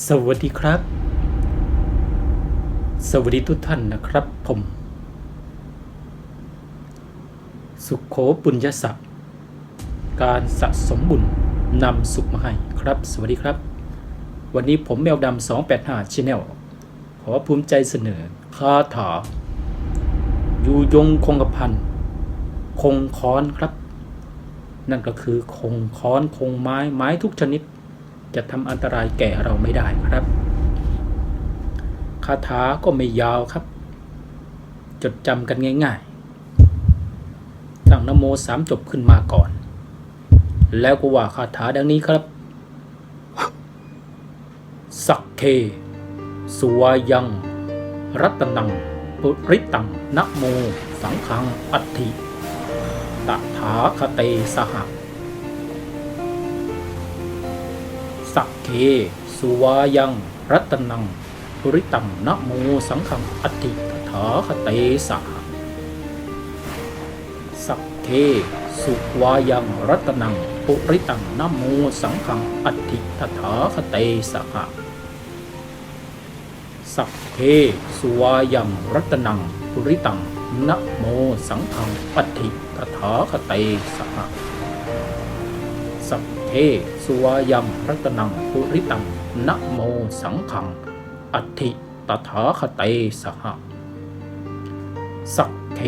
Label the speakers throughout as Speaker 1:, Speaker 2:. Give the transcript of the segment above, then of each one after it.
Speaker 1: สวัสดีครับ สวัสดีทุกท่านนะครับผม สุขโขปุญญศักดิ์การสะสมบุญนำสุขมาให้ครับ สวัสดีครับ วันนี้ผมแมวดำ285 Channel ขอภูมิใจเสนอคาถาอยู่ยงคงกระพันคงค้อนครับ นั่นก็คือคงค้อนคงไม้ไม้ทุกชนิด จะทำอันตรายแก่เราไม่ได้ครับคาถาก็ไม่ยาวครับ จดจำกันง่ายๆตั้งนโมสามจบขึ้นมาก่อน แล้วก็ว่าคาถาดังนี้ครับ สักเคสุวายัง รัตนัง ปุริตังนโม สังขัง อัตถิตถาคเตสหะ สักเค สุวายัง รัตนังปุริตังนะโมสังขังอัตถิตถาคเตสหะสักเคสุวายังรัตนังปุริตังนะโมสังขังอัตถิตถาคเตสหะสัพเพสุวายังรัตนังปุริตังนะโมสังฆังปฏิตถาคเตสหะ สัพเพสุวายังรัตนังปุริตังนะโมสังฆังอติตถาคเตสหสัพเพ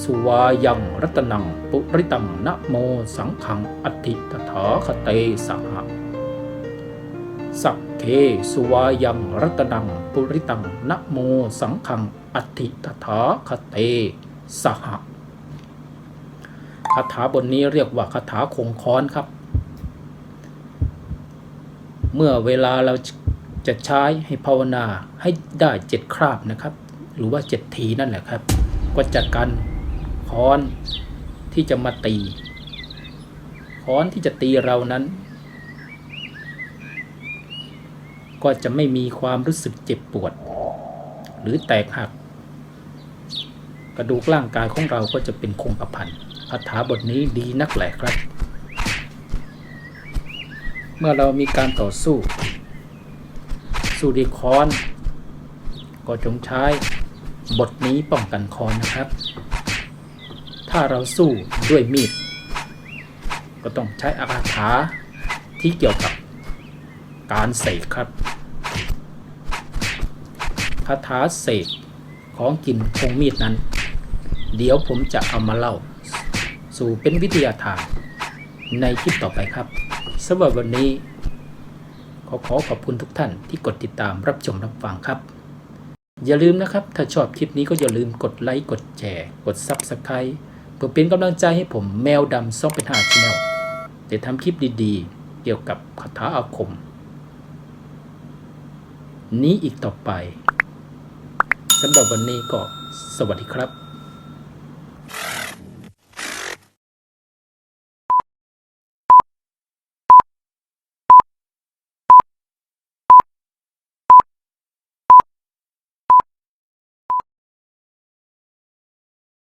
Speaker 1: สุวายังรัตนังปุริตังนะโมสังฆังอติตถาคเตสหสัพเคสุวายังรัตนังปุริตังนะโมสังขัง อัติตถาคเตสหคาถาบทนี้เรียกว่าคาถาคงค้อนครับ เมื่อเวลาเราจะใช้ให้ภาวนาให้ได้เจ็ดคราบนะครับ หรือว่าเจ็ดทีนั่นแหละครับ ก็จะกันค้อนที่จะมาตีค้อนที่จะตีเรานั้น ก็จะไม่มีความรู้สึกเจ็บปวด หรือแตกหัก กระดูกร่างกายของเราก็จะเป็นคงกระพันคาถาบทนี้ดีนักแหละครับ เมื่อเรามีการต่อสู้ สู้ดีคอน ก็จงใช้บทนี้ป้องกันคอนนะครับ ถ้าเราสู้ด้วยมีด ก็ต้องใช้อาคาถาที่เกี่ยวกับการเสกครับคาถาเสกของกินคงมีดนั้น เดี๋ยวผมจะเอามาเล่า สู่เป็นวิทยาทานในคลิปต่อไปครับ สำหรับวันนี้ ขอขอขอบคุณทุกท่านที่กดติดตามรับชมรับฟังครับ อย่าลืมนะครับ ถ้าชอบคลิปนี้ก็อย่าลืมกดไลค์กดแชร์ กด Subscribe เพื่อเป็นกำลังใจให้ผมแมวดำซอกเป็นหาชแนลจะทำคลิปดีๆ เกี่ยวกับคาถาอาคม นี้อีกต่อไปสำหรับวันนี้ก็สวัสดีครับ